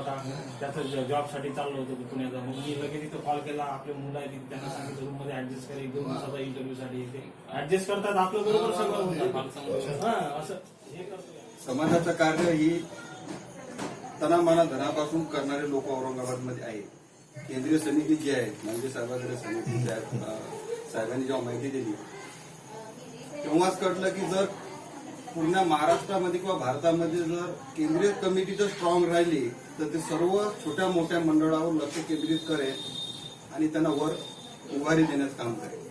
होता. त्याचं जॉबसाठी चाललो होतो मी पुण्याचा मग मी लगेच तिथं कॉल केला. आपले मुलं आहेत तिथे त्यांना सांगितलं रूममध्ये ऍडजस्ट करा. एक दोन दिवसाचा इंटरव्ह्यू साठी ते ऍडजस्ट करतात. आपलं बरोबर सगळं होतं. हा असं. हे करतो. समाजाचं कार्य ही तनामाना धनापासून करणारे लोक औरंगाबादमध्ये आहेत. केंद्रीय समिती जी आहे म्हणजे साहेबांकडे समिती साहेबांनी जेव्हा माहिती दिली तेव्हाच कळलं की जर पुन्हा महाराष्ट्रामध्ये किंवा भारतामध्ये जर केंद्रीय कमिटी जर स्ट्रॉंग राहिली तर ते सर्व छोट्या मोठ्या मंडळावर लक्ष केंद्रित करेल आणि त्यांना वर उभारी देण्याचं काम करेल.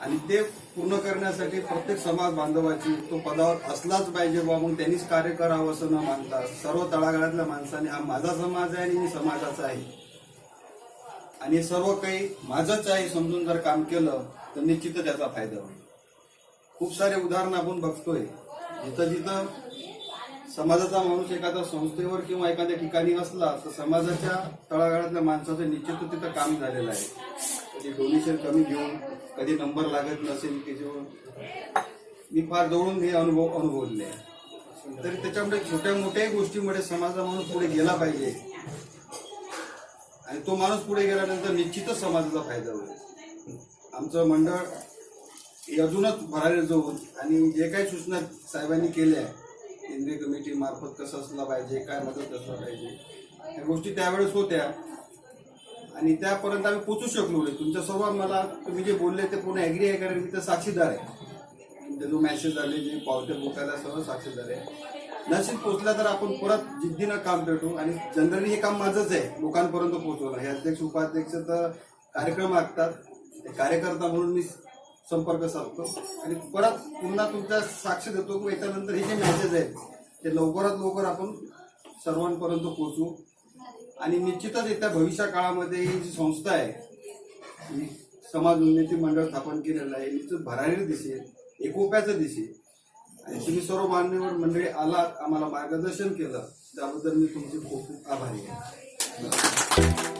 आणि ते पूर्ण करण्यासाठी प्रत्येक समाज बांधवाची तो पदावर असलाच पाहिजे बा म्हणून त्यांनीच कार्य करावं असं न मानता. सर्व तळागाळातल्या माणसाने हा माझा समाज आहे आणि मी समाजाचा आहे. आणि सर्व काही माझंच आहे समजून जर काम केलं तर निश्चितच त्याचा फायदा होईल. खूप सारे उदाहरण आपण बघतोय. जिथं जिथं समाजाचा माणूस एखाद्या संस्थेवर किंवा एखाद्या ठिकाणी असला तर समाजाच्या तळागाळातल्या माणसाचं निश्चित तिथं काम झालेलं आहे. कधी डोनेशन कमी घेऊन कधी नंबर लागत नसेल की मी फार जवळून हे अनुभव अनुभवले. आहे तरी त्याच्यामुळे छोट्या मोठ्याही गोष्टीमुळे समाजा माणूस पुढे गेला पाहिजे. आणि तो माणूस पुढे गेल्यानंतर निश्चितच समाजाचा फायदा होईल. आमचं मंडळ अजूनच भरायला जाऊन आणि जे काही सूचना साहेबांनी केल्या केंद्रीय कमिटी मार्फत कसं असलं पाहिजे काय मदत असलं पाहिजे या गोष्टी त्यावेळेस होत्या. आणि त्यापर्यंत आम्ही पोचू शकलो नाही. तुमच्या सर्व मला तुम्ही जे बोलले ते पूर्ण ॲग्री आहे कारण मी तर साक्षीदार आहे. तुमचे जो मेसेज आले जे पावते बुकायला सर्व साक्षीदार आहे. नशीब पोचला तर आपण परत जिद्दीनं काम पेटू आणि जनरली हे काम माझंच आहे लोकांपर्यंत पोहोचवणं. हे अध्यक्ष उपाध्यक्ष तर कार्यक्रम आखतात. ते कार्यकर्ता म्हणून मी संपर्क साधतो. आणि परत पुन्हा तुमच्या साक्ष देतो की याच्यानंतर हे जे मेसेज आहेत ते लवकरात लवकर आपण सर्वांपर्यंत पोहोचू. आणि निश्चितच येत्या भविष्य काळामध्ये ही जी संस्था आहे समाज उन्नती मंडळ स्थापन केलेलं आहे निश्चित भरारी दिसेल एकोप्याचं दिसेल आणि तुम्ही सर्व मान्यवर मंडळी आलात आम्हाला मार्गदर्शन केलं त्याबद्दल मी तुमचे खूप खूप आभारी आहे.